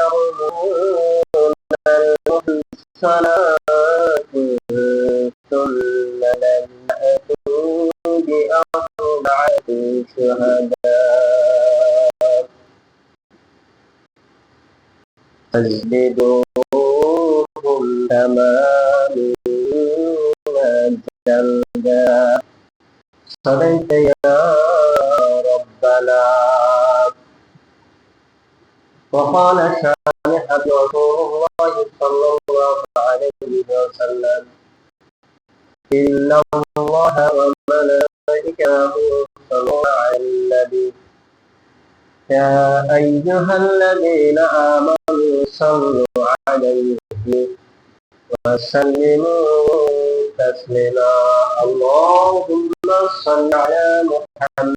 يرمون المحصنات ثم لم يأتوا بأربعة شهداء فاجلدوهم ثمانين جلدا صدقت يا وقال شامحة رسول الله صلى الله عليه وسلم إن الله وملائكته يصلون على النبي. يا أيها الذين آمنوا صلوا عليه وسلموا تسليما. اللهم صل على محمد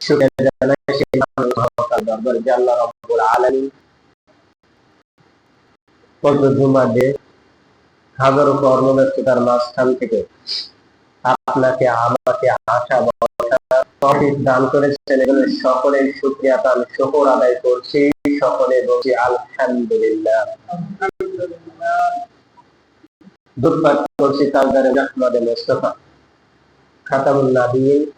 শুক্রিয়া দিন মাঝখান থেকে আপনাকে, আমাকে আশা বসা দান করেছেন এগুলো সকলের শুকরিয়া তার শুকর আদায় করছি। সকলে বলছি, আলহামদুলিল্লাহ। দুঃখাত করছি তালদারে আহমদে মোস্তফা। খাতামুল নাবিয়িন।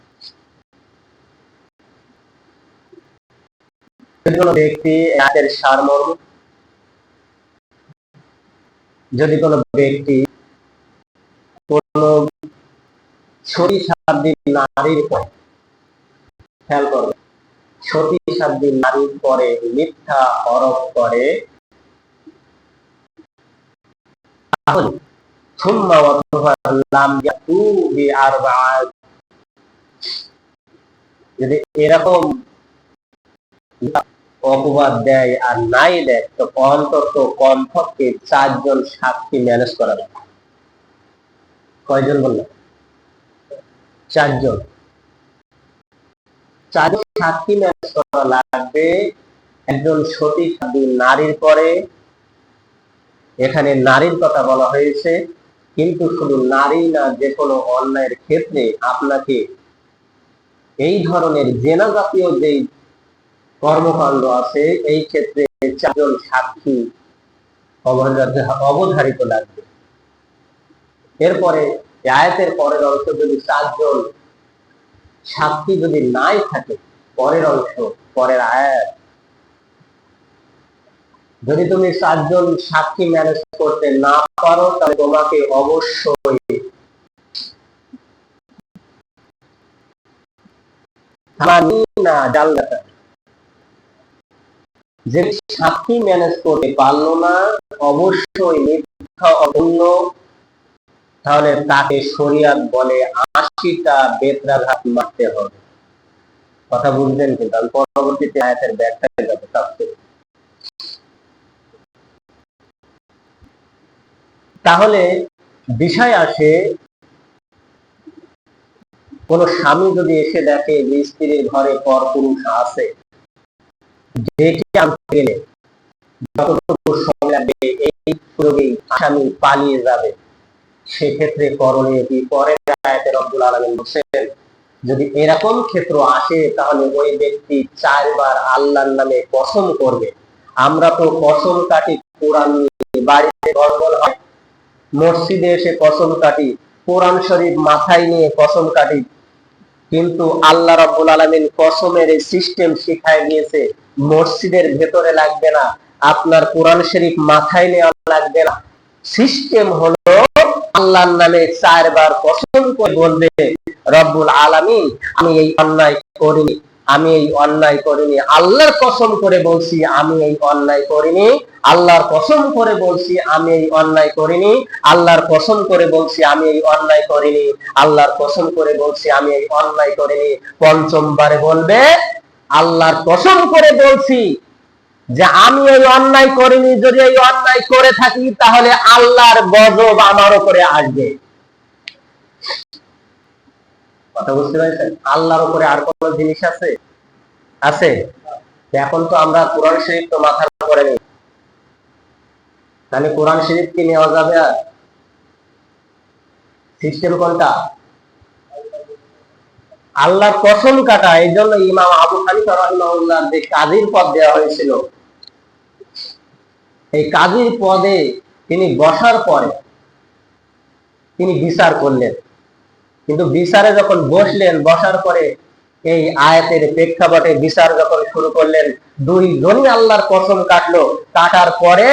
কোন ব্যক্তি সারমর্ম, যদি কোনো ব্যক্তি নারীর পরে খেয়াল করবে নারীর পরে মিথ্যা করে যদি এরকম অপবাদ দেয় আর নাই দেয়, তো অন্তত কমপক্ষে চারজন সাক্ষী ম্যানেজ করা লাগে কয়জন বললেন চারজন। চারজন সাক্ষী ম্যানেজ করা লাগবে। একজন সাধী নারীর পরে। এখানে নারীর কথা বলা হয়েছে, কিন্তু শুধু নারী না, যে কোনো অন্যায়ের ক্ষেত্রে আপনাকে এই ধরনের জেনা জাতীয় যেই কর্মকাণ্ড আছে, এই ক্ষেত্রে চারজন সাক্ষী অবধারিত লাগবে। এরপরে আয়াতের পরের অংশ যদি চারজন সাক্ষী যদি নাই থাকে, পরের অংশ, পরের আয়াত। যদি তুমি চারজন সাক্ষী ম্যানেজ করতে না পারো, তাহলে তোমাকে অবশ্যই জালগাটা যে সাক্ষী ম্যানেজ করতে পারল না, অবশ্যই মিথ্যা অমূল্য তাহলে তাকে শরিয়াত বলে আশিটা বেত্রাঘাত মারতে হবে। কথা বুঝলেন কিন্তু আমি পরবর্তীতে আয়াতের ব্যাখ্যায় যাব তাহলে। বিষয় আসে, কোন স্বামী যদি এসে দেখে যে স্ত্রীর ঘরে পর পুরুষ আছে ডেকে আনতে গেলে যতটুকু সময় লাগবে, এই সুযোগেই আসামি পালিয়ে যাবে। সেক্ষেত্রে করণীয় কি? আলমিন যদি এরকম ক্ষেত্র আসে, তাহলে ওই ব্যক্তি চারবার আল্লাহর নামে কসম করবে। আমরা তো কসম কাটি কোরআন বাড়িতে গড়বড় হয়। মসজিদে এসে কসম কাটি, কোরআন শরীফ মাথায় নিয়ে কসম কাটি কিন্তু আল্লাহ রব্বুল আলমিন কসমের এই সিস্টেম শিখায় দিয়েছে, মসজিদের ভেতরে লাগবে না, আপনার কোরআন শরীফ মাথায় নেওয়া লাগবে না। সিস্টেম হলো আল্লাহর নামে চারবার কসম করে বলবে, রব্বুল আলমিন, আমি এই অন্যায় করিনি। আমি এই অন্যায় করিনি। আল্লাহর কসম করে বলছি, আমি এই অন্যায় করিনি। আল্লাহর কসম করে বলছি, আমি এই অন্যায় করিনি। আল্লাহর কসম করে বলছি, আমি এই অন্যায় করিনি। আল্লাহর কসম করে বলছি, আমি এই অন্যায় করিনি। পঞ্চমবারে বলবে, আল্লাহর কসম করে বলছি যে, আমি এই অন্যায় করিনি। যদি এই অন্যায় করে থাকি, তাহলে আল্লাহর গজব আমার উপরে আসবে। কথা বুঝতে পারছেন? আল্লাহর উপরে আর কোন জিনিস আছে? আছে? এখন তো আমরা কোরআন শরীফ তো মাথার উপরে নেই। তাহলে কোরআন শরীফ কি নেওয়া যাবে আর? সিস্টেম কোনটা? আল্লাহর কসম কাটা এই জন্য ইমাম আবু হানিফা রহিমাহুল্লাহ যে কাজীর পদ দেওয়া হয়েছিল, এই কাজীর পদে তিনি বসার পরে তিনি বিচার করলেন। কিন্তু বিচারে যখন বসলেন, বসার পরে এই আয়াতের প্রেক্ষাপটে বিচার যখন শুরু করলেন, দুই জনই আল্লাহর কসম কাটলো। কাটার পরে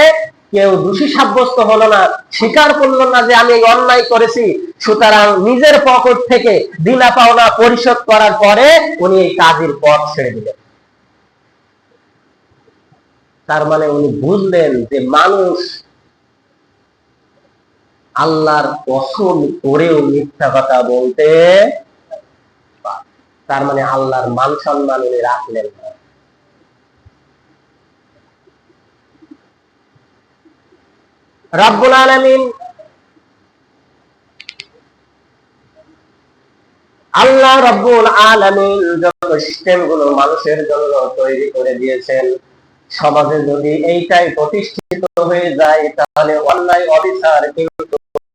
কেউ দোষী সাব্যস্ত হলো না, স্বীকার করল না যে আমি অন্যায় করেছি। সুতরাং নিজের পকেট থেকে দিনা পাওনা পরিশোধ করার পরে উনি এই কাজের পথ ছেড়ে দিলেন। তার মানে উনি বুঝলেন যে মানুষ আল্লাহর কসম করেও মিথ্যা কথা বলতে তার মানে আল্লাহর মান সম্মান উনি রাখলেন না। রাব্বুল আলামিন আল্লাহ রব্বুল আলামিন যত সিস্টেমগুলো মানুষের জন্য তৈরি করে দিয়েছেন, সমাজে যদি এইটাই প্রতিষ্ঠিত হয়ে যায়, তাহলে অন্যায়, অবিচার, কিন্তু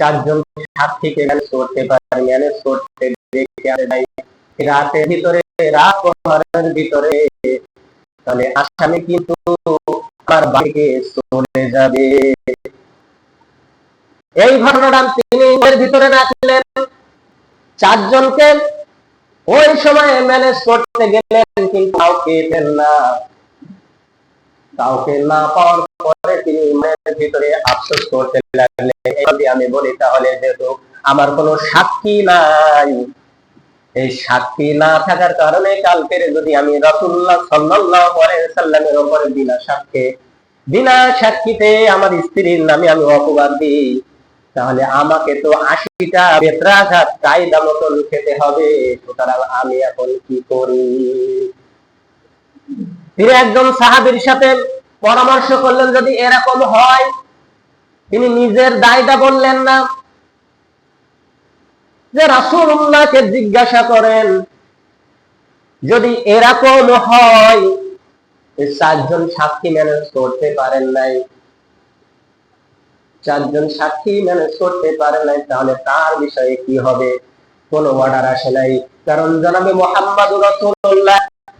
চারজন সাক্ষীকে ম্যানেজ করতে পারি রাতের ভিতরে, রাত ভিতরে, তাহলে আসামি কিন্তু আমার বাড়িকে যাবে। এই ঘটনাটা তিনি ভিতরে রাখলেন। চারজনকে ওই সময় ম্যানেজ করতে গেলেন কিন্তু কাউকে না। কাউকে না পাওয়ার পরে তিনি মনের ভিতরে আফসোস করতে লাগলেন। আমি বলি তাহলে যেহেতু আমার কোনো সাক্ষী নাই, এই সাক্ষী না থাকার কারণে কালকের যদি আমি রাসূলুল্লাহ সাল্লাল্লাহু আলাইহি সাল্লামের উপরে বিনা সাক্ষ্যে বিনা সাক্ষীতে আমার স্ত্রীর নামে আমি অপবাদ দিই, তাহলে আমাকে তো আশিটা বেত্রাঘাত কায়দা মতন খেতে হবে। সুতরাং আমি এখন কি করি? তিনি একজন সাহাবীর সাথে পরামর্শ করলেন যদি এরকম হয়, তিনি নিজের দায়টা বললেন না। যে রাসূলুল্লাহকে জিজ্ঞাসা করেন, যদি এরকম হয় চারজন সাক্ষী ম্যানেজ করতে পারেন নাই। চারজন সাক্ষী ম্যানেজ করতে পারেন নাই, তাহলে তার বিষয়ে কি হবে? কোন অর্ডার আসে নাই। কারণ জানাবে মোহাম্মদ রাসূলুল্লাহ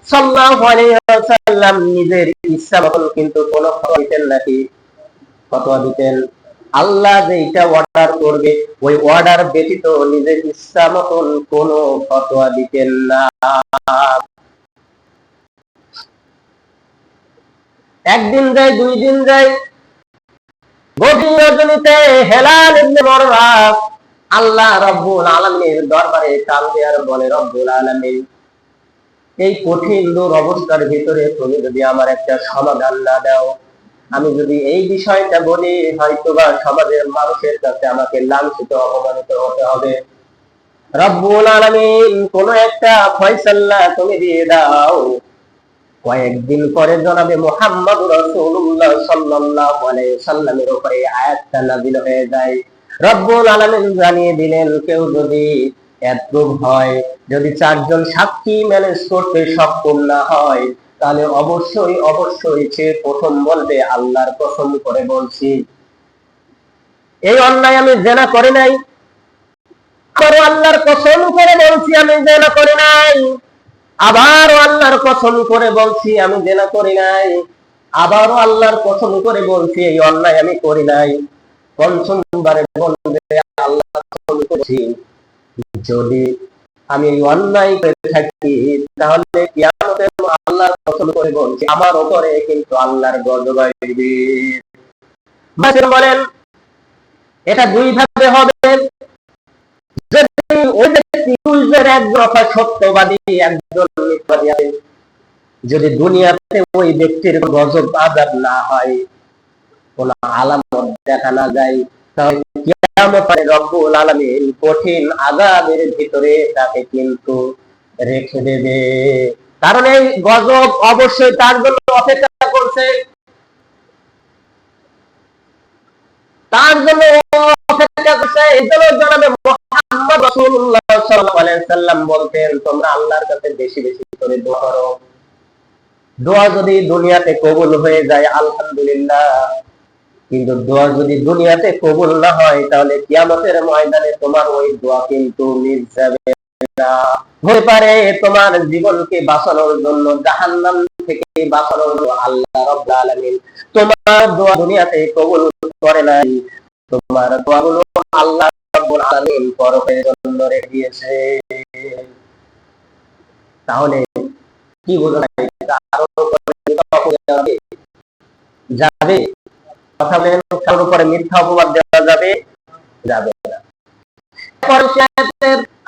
সাল্লাল্লাহু আলাইহি ওয়াসাল্লাম নিজের ইচ্ছা কিন্তু কোন ফতোয়া দিতেন নাকি ফতোয়া দিতেন। আল্লাহ অর্ডার করবে, ওই অর্ডার ব্যতীত নিজের ইচ্ছা ফতোয়া দিতেন না। একদিন যায়, দুই দিন যায়, গভীর হেলাল ইবনে আল্লাহ রব্বুল আলামিনের দরবারে কান্দে দেয়ার বলে, রব্বুল আলামিন এই কঠিন দূর অবস্থার ভিতরে তুমি যদি আমার একটা সমাধান না দাও, আমি যদি এই বিষয়টা বলি, হয়তোবা সমাজের মানুষের কাছে আমাকে লাঞ্ছিত, অপমানিত হতে হবে। রব্বুল কোন একটা ফয়সালা তুমি দিয়ে দাও। কয়েকদিন পরে জনাবে মোহাম্মদ রাসূলুল্লাহ সাল্লাল্লাহু আলাইহি সাল্লামের উপরে আয়াতটা নাযিল হয়ে যায়। রব্বুল আলামিন জানিয়ে দিলেন, কেউ যদি এত হয়। যদি চারজন সাক্ষী ম্যানেজ করতে সক্ষম না হয়, তাহলে অবশ্যই অবশ্যই সে প্রথম বলবে, আল্লাহর কসম করে বলছি। এই অন্যায় আমি জেনা করি নাই। আবারও আল্লাহর করে বলছি, আমি জেনা নাই। আবারও আল্লাহর করে বলছি, আমি জেনা করি নাই। আবারও আল্লাহর করে বলছি, এই অন্যায় আমি করি নাই। পঞ্চমবারে বলবে আল্লাহ করছি। যদি আমি অন্যায় করে থাকি, তাহলে কিয়ামতের আল্লাহর কসম করে বলছি আমার উপরে কিন্তু আল্লাহর গজব আসবে। বলেন, এটা দুই ভাবে হবে। যদি দুনিয়াতে ওই ব্যক্তির গজব আজাব না হয়, কোন আলামত দেখা না যায় রব্বুল কঠিন ভিতরে তাকে কিন্তু রেখে দেবে। কারণ এই গজব অবশ্যই তার জন্য অপেক্ষা করছে। তার জন্য অপেক্ষা করছে। এই জন্য জানাবে মুহাম্মদ সাল্লাম বলতেন, তোমরা আল্লাহর কাছে বেশি বেশি করে দোয়া করো। দোয়া যদি দুনিয়াতে কবুল হয়ে যায়, আলহামদুলিল্লাহ। কিন্তু দোয়া যদি দুনিয়াতে কবুল না হয়, তাহলে কিয়ামতের ময়দানে তোমার ওই দোয়া কিন্তু মিস যাবে না। হতে পারে তোমার জীবনকে বাঁচানোর জন্য, জাহান্নাম থেকে বাঁচানোর আল্লাহ রাব্বুল আলামিন তোমার দোয়া দুনিয়াতে কবুল করে নাই। তোমার দোয়াগুলো আল্লাহ রাব্বুল আলামিন পরকের জন্য রেখে তাহলে কি বোঝা যায়? যাবে? কথা উপরে মিথ্যা অপবাদ দেওয়া যাবে? যাবে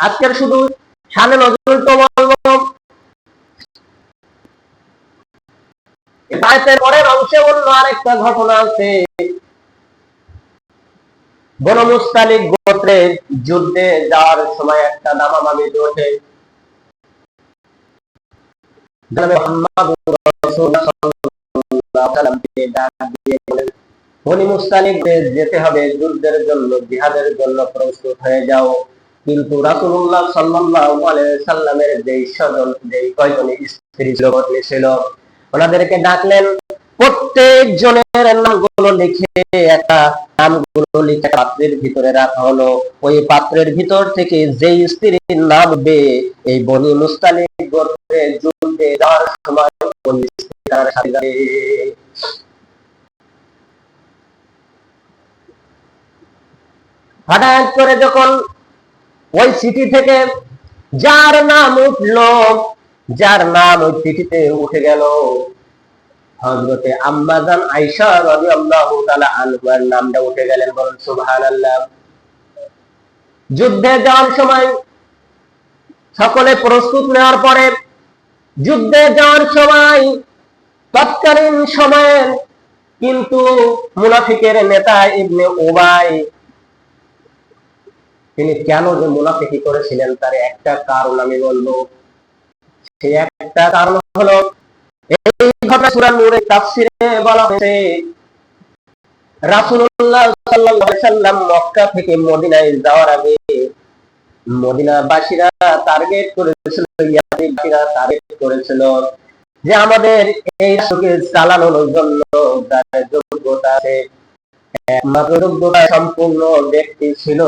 আজকের শুধু সামনে নজরুল তো বলব। পরের অংশে অন্য আরেকটা ঘটনা আছে। বনু মুস্তালিক গোত্রের যুদ্ধে যাওয়ার সময় একটা ওঠে জনাবে মুহাম্মদুর রাসূলুল্লাহ সাল্লাল্লাহু আলাইহি দিয়ে বলেন, বনি মুস্তালিকদের যেতে হবে যুদ্ধের জন্য, জিহাদের জন্য প্রস্তুত হয়ে যাও। কিন্তু সাল্লাল্লাহু সাল্লামের যেই স্বজন, যেই কয়জন স্ত্রী ছিল ওনাদেরকে ডাকলেন, প্রত্যেক জনের নামগুলো লিখে একটা নামগুলো লিখে পাত্রের ভিতরে রাখা হলো। ওই পাত্রের ভিতর থেকে যেই স্ত্রীর নাম বে, এই বনি মুস্তালিক গোত্রে যুদ্ধে যাওয়ার সময় ওই স্ত্রী তার সাথে যাবে। হঠাৎ করে যখন ওই সিটি থেকে যার নাম উঠল, যার নাম ওই চিঠিতে উঠে গেল হজরতে আম্মাজান আইসা তাআলা আনহার নামটা উঠে গেলেন বলেন, সুবহানাল্লাহ। যুদ্ধে যাওয়ার সময় সকলে প্রস্তুত নেওয়ার পরে যুদ্ধে যাওয়ার সময় তৎকালীন সময়ে কিন্তু মুনাফিকের নেতা ইবনে ওবাই তিনি কেন যে মুনাফিকি করেছিলেন, তার একটা কারণ আমি বলব। সেই একটা কারণ হলো, এই ঘটনা সূরা নূরের তাফসীরে বলা হয়েছে, রাসূলুল্লাহ সাল্লাল্লাহু আলাইহি সাল্লাম মক্কা থেকে মদিনায় যাওয়ার আগে টার্গেট করেছিল টার্গেট করেছিল যে আমাদের এই রাষ্ট্রকে চালানোর জন্য যোগ্যতা আছে। যোগ্যতা সম্পূর্ণ ব্যক্তি ছিল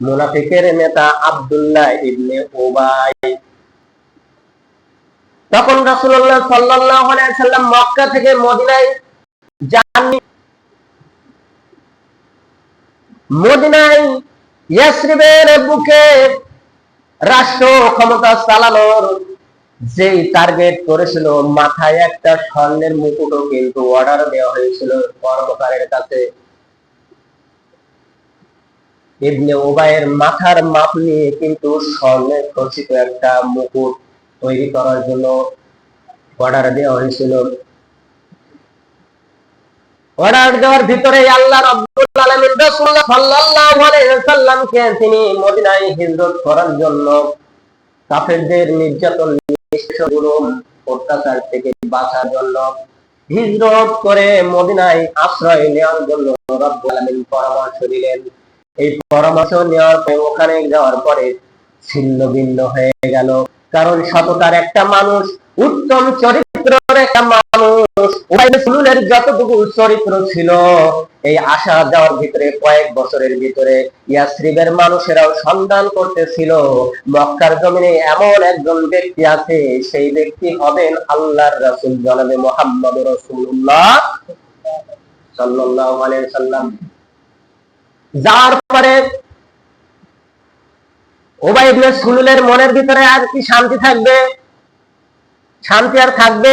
মুনাফিকের নেতা আব্দুল্লাহ ইবনে ওবাই তখন রাসূলুল্লাহ সাল্লাল্লাহু আলাইহি সাল্লাম মক্কা থেকে মদিনায় যাননি। মদিনায় ইয়াসরিবের বুকে রাষ্ট্র ক্ষমতা চালানোর যেই টার্গেট করেছিল, মাথায় একটা স্বর্ণের মুকুটও কিন্তু অর্ডার দেওয়া হয়েছিল কর্মকারের কাছে। ইবনে ওবায়ের মাথার মাপ নিয়ে কিন্তু স্বর্ণের খচিত একটা মুকুট তৈরি করার জন্য অর্ডার দেওয়া হয়েছিল। অর্ডার দেওয়ার ভিতরে আল্লাহ সাল্লাল্লাহু আলাইহি ওয়াসাল্লামকে তিনি মদিনায় হিজরত করার জন্য কাফেরদের নির্যাতন অত্যাচার থেকে বাঁচার জন্য হিজরত করে মদিনায় আশ্রয় নেওয়ার জন্য পরামর্শ দিলেন। এই পরামর্শ নেওয়ার পরে, ওখানে যাওয়ার পরে ছিন্ন ভিন্ন হয়ে গেল। কারণ সততার একটা মানুষ, উত্তম চরিত্রের একটা মানুষ যতটুকু চরিত্র ছিল, এই আসা যাওয়ার ভিতরে, কয়েক বছরের ভিতরে ইয়াসরিবের মানুষেরাও সন্ধান করতেছিল, মক্কার জমিনে এমন একজন ব্যক্তি আছে, সেই ব্যক্তি হবেন আল্লাহর রাসূল, জনাবে মোহাম্মদ রাসূলুল্লাহ সাল্লাল্লাহু আলাইহি সাল্লাম যার পরে ওবাই ইবনে সুলুলের মনের ভিতরে আর কি শান্তি থাকবে? শান্তি আর থাকবে?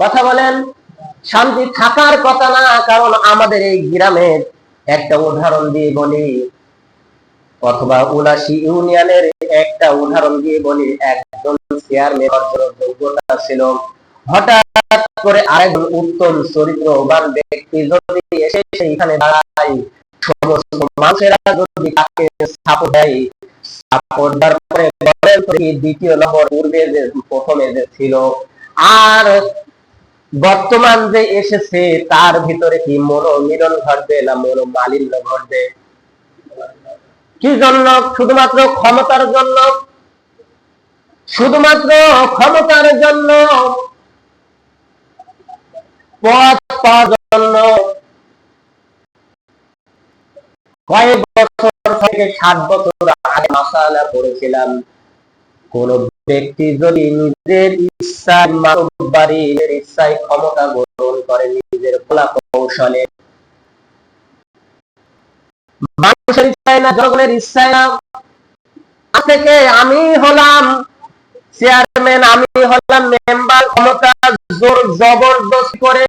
কথা বলেন, শান্তি থাকার কথা না, কারণ আমাদের এই গ্রামের একটা উদাহরণ দিয়ে বলি। অথবা উলাসি ইউনিয়নের একটা উদাহরণ দিয়ে বলি। একজন চেয়ারম্যান যোগ্যতা ছিল। হঠাৎ করে আরেকজন উত্তম চরিত্রবান ব্যক্তি যদি এসে সেইখানে দাঁড়ায় মানুষেরা যদি তাকে সাপোর্ট দেয়, সাপোর্ট দেওয়ার পরে দ্বিতীয় পূর্বে যে প্রথমে যে ছিল, আর বর্তমান যে এসেছে, তার ভিতরে কি মনোমিলন ঘটবে না মনোমালিন্য ঘটবে? কি জন্য? শুধুমাত্র ক্ষমতার জন্য? শুধুমাত্র ক্ষমতার জন্য? পথ পাওয়ার জন্য? কয়েক বছর থেকে ষাট বছর আগে মাসালা কোন ব্যক্তি যদি নিজের ইচ্ছায় ইচ্ছায় ক্ষমতা গ্রহণ করে নিজের কৌশলে। মানুষের ইচ্ছায় না, জনগণের ইচ্ছায় না। থেকে আমি হলাম চেয়ারম্যান আমি হলাম মেম্বার ক্ষমতা জোর জবরদস্ত করে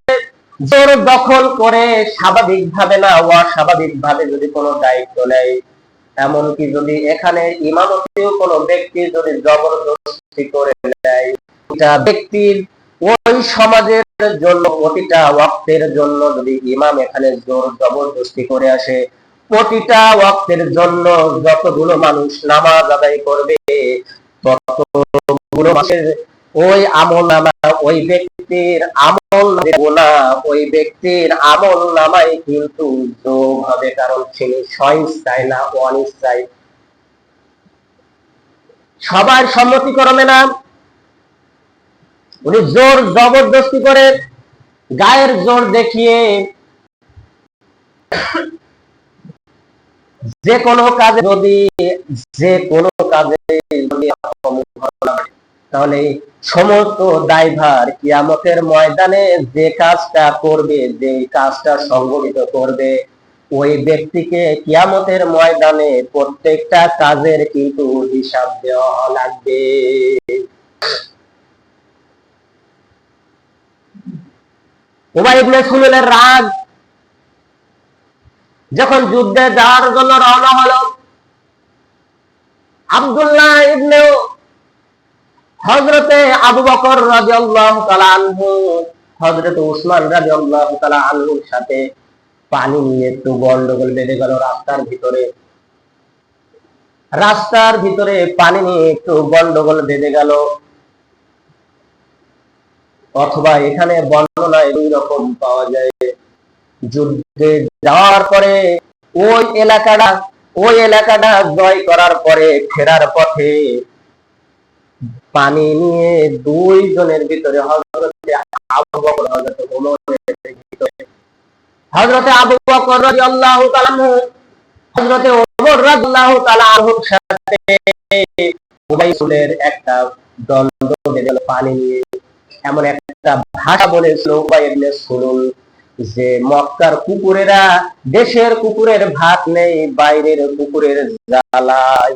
জোর দখল করে স্বাভাবিক ভাবে না অস্বাভাবিক ভাবে যদি কোনো দায়িত্ব নেয়। এমনকি যদি এখানে ইমামতিও কোনো ব্যক্তি যদি জবরদস্তি করে নেয়, এটা ব্যক্তির ওই সমাজের জন্য, প্রতিটা ওয়াক্তের জন্য যদি ইমাম এখানে জোর জবরদস্তি করে আসে, প্রতিটা ওয়াক্তের জন্য যতগুলো মানুষ নামাজ আদায় করবে, ততগুলো মাসের ওই আমল নামা, ওই ব্যক্তির আমল গোনা ওই ব্যক্তির আমল নামায় কিন্তু হবে কারণ তিনি স্বইচ্ছায় না অনিচ্ছায় সবার সম্মতিক্রমে না। উনি জোর জবরদস্তি করে, গায়ের জোর দেখিয়ে যে কোনো কাজে যদি, যে কোনো কাজে তাহলে সমস্ত দায়ভার কিয়ামতের ময়দানে যে কাজটা করবে যে কাজটা সংগঠিত করবে, ওই ব্যক্তিকে কিয়ামতের ময়দানে প্রত্যেকটা কাজের কিন্তু হিসাব দেওয়া লাগবে। রাগ, যখন যুদ্ধে যাওয়ার জন্য রওনা হলো, আব্দুল্লাহ ইবনে হজরতে আবু বকর রাজিয়াল্লাহু তাআলা আনহু হজরত উসমান রাজিয়াল্লাহু তাআলা আনহুর সাথে পানি নিয়ে একটু গন্ডগোল বেঁধে গেল রাস্তার ভিতরে। রাস্তার ভিতরে পানি নিয়ে একটু গন্ডগোল বেঁধে গেল। অথবা এখানে বর্ণনা এই রকম পাওয়া যায়। যুদ্ধে যাওয়ার পরে ওই এলাকাটা ওই এলাকাটা জয় করার পরে ফেরার পথে পানি নিয়ে দুই জনের ভিতরে হজরতে আবু বকর তাআলা হজরতে ওমর রাদিয়াল্লাহু সাথে উবাইসুলের একটা পানি নিয়ে। এমন একটা ভাষা বলেছিল উবাই ইবনে সুলুল যে, মক্কার কুকুরেরা দেশের কুকুরের ভাত নেই, বাইরের কুকুরের জ্বালায়।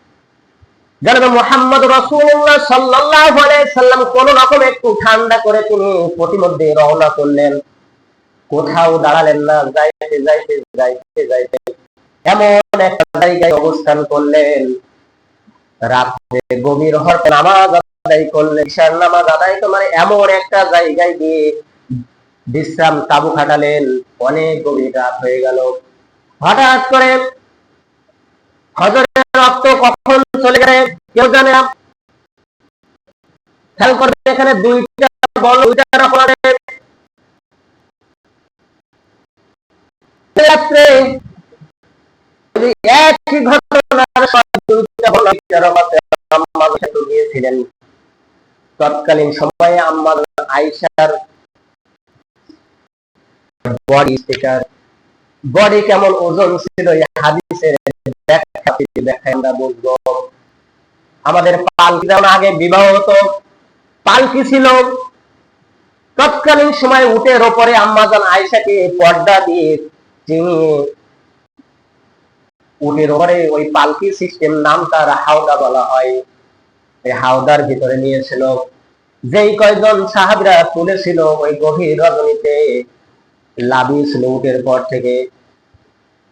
মোহাম্মদ রসুল্লাহ আলাইহি সাল্লাম, কোন রকম একটু ঠান্ডা করে তিনি প্রতিমধ্যে রওনা করলেন। কোথাও দাঁড়ালেন না, যাইতে যাইতে যাইতে যাইতে। এমন একটা জায়গায় অবস্থান করলেন। রাত্রে গভীর হওয়ার নামাজ আদায় করলে ঈশার নামাজ আদায় তো মানে এমন একটা জায়গায় গিয়ে বিশ্রাম তাবু খাটালেন। অনেক গভীর রাত হয়ে গেল। হঠাৎ করে হজরের রক্ত কখন চলে গেলে কেউ জানে খেয়াল করবে এখানে দুইটা বল একই ঘটনার তৎকালীন সময়ে আম্মা আয়েশার বডি স্টিকার বডি কেমন ওজন ছিল এই হাদিসের আমাদের পালকি যেমন আগে বিবাহ হতো। পালকি ছিল। তৎকালীন সময় উটের ওপরে আম্মাজান আয়েশাকে পর্দা দিয়ে চিনিয়ে উটের ওপরে ওই পালকি সিস্টেম নাম তার হাওদা বলা হয়। এই হাওদার ভিতরে নিয়েছিল। যেই কয়জন সাহাবিরা তুলেছিল ওই গভীর রজনীতে লাভিয়েছিল উটের পর থেকে।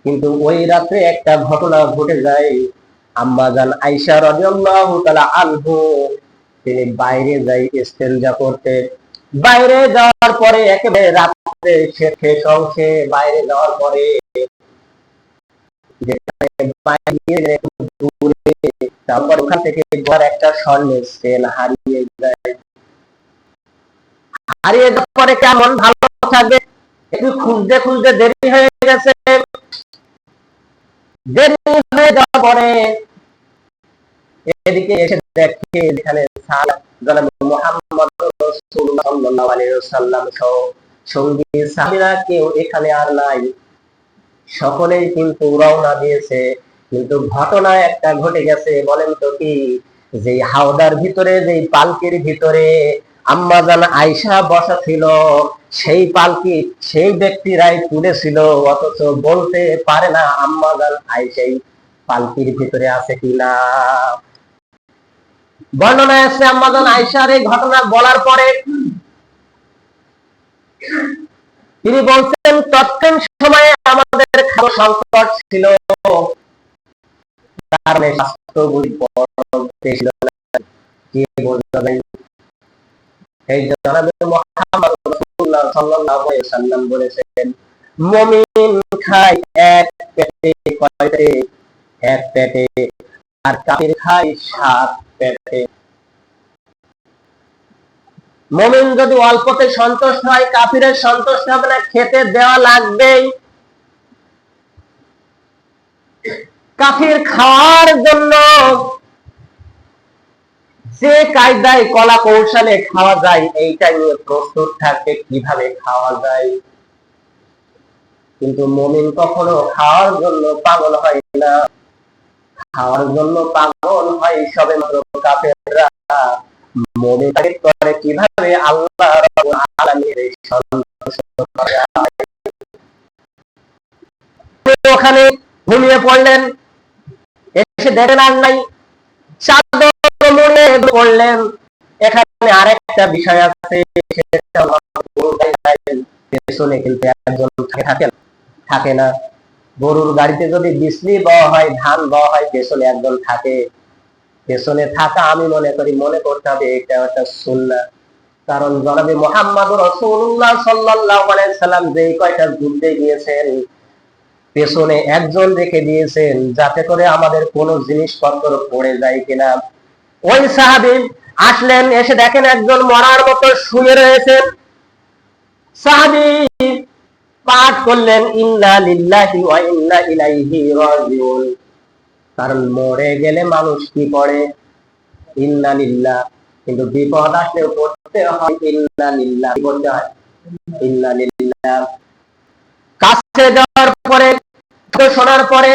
কিন্তু ওই রাত্রে একটা ঘটনা ঘটে যায়। আম্মাজান আইসা রাদিয়াল্লাহু তাআলা আনহু, তিনি বাইরে যাই ইস্তেনজা করতে। বাইরে যাওয়ার পরে একেবারে রাত্রে শেষ অংশে বাইরে যাওয়ার পরে তারপর ওখান থেকে ঘর একটা স্বর্ণের চেন হারিয়ে যায়। হারিয়ে যাওয়ার পরে কেমন ভালো থাকবে একটু খুঁজতে খুঁজতে দেরি হয়ে গেছে। এদিকে এসে দেখে এখানে সকলেই কিন্তু রওনা দিয়েছে, কিন্তু ঘটনা একটা ঘটে গেছে, বলেন তো কি? যে হাওদার ভিতরে পালকির ভিতরে আম্মাজান আয়সা বসা ছিল সেই পালকি, সেই ব্যক্তিরাই তুলেছিল, অথচ বলতে পারে না আম্মাজান আয়সাই পালকির ভিতরে আছে কিনা বর্ণনায় আছে আম্মাজান আয়সার এই ঘটনা বলার পরে। তিনি বলছেন তৎকালীন সময়ে আমাদের খাদ্য সংকট ছিল। কারণে স্বাস্থ্যগুলি ছিল কে বলতে এই জনাবে রাসূলুল্লাহ সাল্লাল্লাহু আলাইহি ওয়াসাল্লাম বলেছেন, মুমিন খায় এক পেটে কয়তে এক পেটে আর কাফির খায় সাত পেটে। মুমিন যদি অল্পতে সন্তুষ্ট হয়, কাফিরের সন্তুষ্ট হবে না, খেতে দেওয়া লাগবেই। কাফির খাওয়ার জন্য যে কায়দায় কলা কৌশলে খাওয়া যায়, এইটা নিয়ে প্রস্তুত থাকবে কীভাবে খাওয়া যায়? কিন্তু মমিন কখনো খাওয়ার জন্য পাগল হয় না। খাওয়ার জন্য পাগল হয় সবে কাফেররা। মমিন করে কীভাবে আল্লাহ করা? ওখানে ঘুমিয়ে পড়লেন, এসে দেখেন আর নাই। চাদর মনে করলেন। এখানে আরেকটা বিষয় আছে পেছনে কিন্তু একজন থাকে না গরুর গাড়িতে যদি বিজলি বওয়া হয়, ধান বওয়া হয়, পেছনে একজন থাকে। পেছনে থাকা আমি মনে করি, মনে করতে হবে এটা একটা সুন্না কারণ জনাবে মোহাম্মদ রসুল্লাহ সাল্লাহ সাল্লাম যে কয়টা যুদ্ধে গিয়েছেন, পেছনে একজন রেখে দিয়েছেন, যাতে করে আমাদের কোনো জিনিসপত্র পড়ে যায় কিনা। ওই সাহাবি আসলেন, এসে দেখেন একজন মরার মতো শুয়ে রয়েছেন। সাহাবি পাঠ করলেন, ইন্না লিল্লাহি ওয়া ইন্না ইলাইহি রাজিউন। কারণ মরে গেলে মানুষ কি পড়ে ইন্না লিল্লাহ। কিন্তু বিপদ আসলে পড়তে হয়, ইন্না লিল্লাহ। পড়তে হয়? ইন্না লিল্লাহ। কাছে যাওয়ার পরে, শোনার পরে,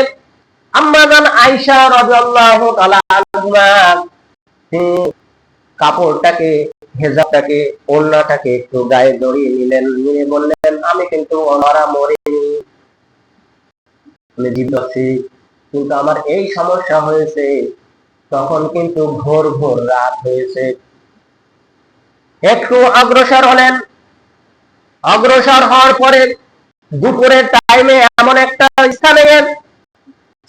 আম্মাজান আয়েশা রাদিয়াল্লাহু তাআলা আনহা কাপড়টাকে, হেজাবটাকে, ওড়নাটাকে একটু গায়ে জড়িয়ে নিলেন, নিয়ে বললেন, আমি কিন্তু ওনারা মরিনি। আমি জীবিত কিন্তু আমার এই সমস্যা হয়েছে। তখন কিন্তু ভোর ভোর রাত হয়েছে। একটু অগ্রসর হলেন। অগ্রসর হওয়ার পরে দুপুরের টাইমে এমন একটা স্থানে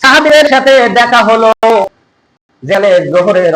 সাহাবিদের সাথে দেখা হলো। যেখানে জোহরের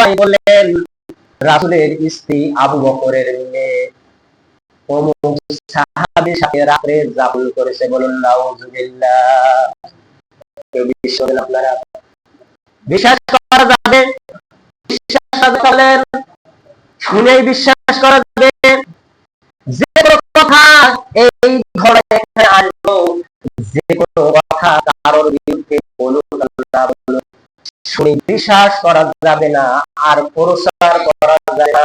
উবাই বললেন, রাসূলের স্ত্রী আবু বকরের মেয়ে সাথে রাত্রে যাপন করেছে বলুন আপনারা? বিশ্বাস করা যাবে? বিশ্বাস শুনেই বিশ্বাস করা যাবে? যে কথা এই ঘরে আসব যে কোনো কথা কারোর বিরুদ্ধে শুনে বিশ্বাস করা যাবে না, আর প্রসার করা যাবে না।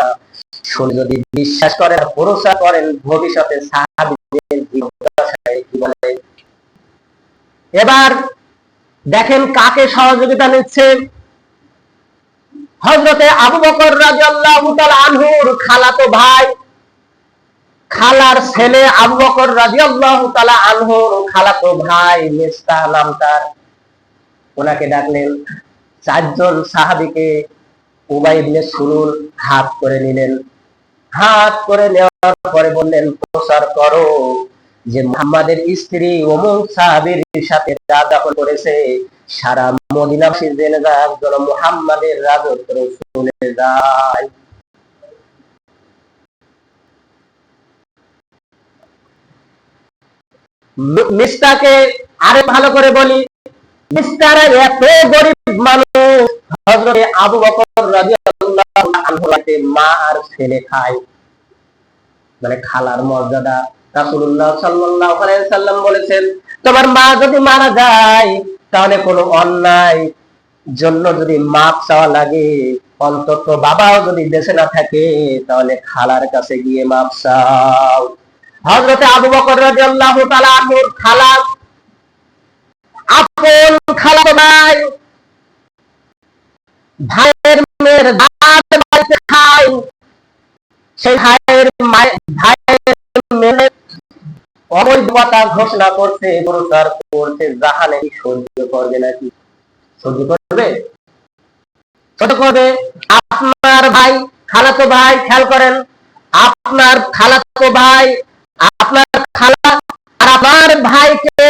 শুনে যদি বিশ্বাস করেন করেন ভবিষ্যতে এবার দেখেন কাকে সহযোগিতা নিচ্ছে। হজরতে আবু বকর রাদিয়াল্লাহু তাআলা আনহুর খালাতো ভাই, খালার ছেলে আবু বকর রাদিয়াল্লাহু তাআলা আনহুর খালাতো ভাই মিস্তা নাম তার ওনাকে ডাকলেন চারজন সাহাবিকে উবাই ইবনে সুলুল হাত করে নিলেন। হাত করে নেওয়ার পরে বললেন, প্রচার করো যে মুহাম্মাদের স্ত্রী অমুক সাহাবীর সাথে দখল করেছে, সারা মদিনাবাসী জেনে যাক যেন মুহাম্মাদের রাজত্ব চলে যায়। মিস্টাকে আরে ভালো করে বলি মানে তোমার মা যদি মারা যায়, তাহলে কোনো অন্যায় জন্য যদি মাপ চাওয়া লাগে, অন্তত বাবাও যদি দেশে না থাকে, তাহলে খালার কাছে গিয়ে মাপ চাও। হজরতে আবু বকর তাআলা আনহুর খালা আপন খালা নাই। ভাইয়ের মেয়ের দাঁত খায় সেই ভাইয়ের ভাইয়ের মেয়ে অবৈধতা ঘোষণা করছে করছে। জাহানে সহ্য করবে নাকি? সহ্য করবে? করবে? আপনার ভাই খালাতো ভাই, খেয়াল করেন। আপনার খালাতো ভাই, আপনার খালা আর আপনার ভাইকে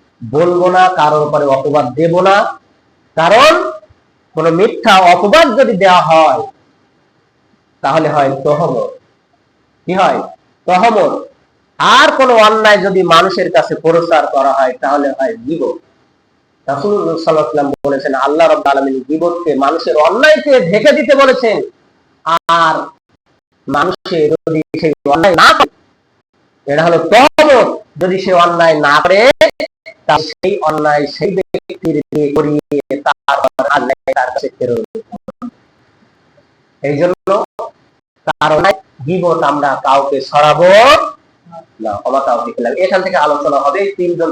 বলব না, কারোর উপরে অপবাদ দেব না। কারণ কোন মিথ্যা অপবাদ যদি দেওয়া হয়, তাহলে হয় তহমত। কি হয়? তহমত। আর কোন অন্যায় যদি মানুষের কাছে প্রচার করা হয়, তাহলে হয় ওয়াসাল্লাম বলেছেন, আল্লাহ রাব্বুল আলামিন গিবতকে মানুষের অন্যায়কে ঢেকে দিতে বলেছেন। আর মানুষের সেই অন্যায় না এটা হলো তহমত। যদি সে অন্যায় না করে তাহলে সেই অন্যায় সেই ব্যক্তির দিয়ে করিয়ে তার আল্লাহ তার কাছে ফেরত এই জন্য তার গিবত আমরা কাউকে সরাবো না খেলাম এখান থেকে আলোচনা হবে তিনজন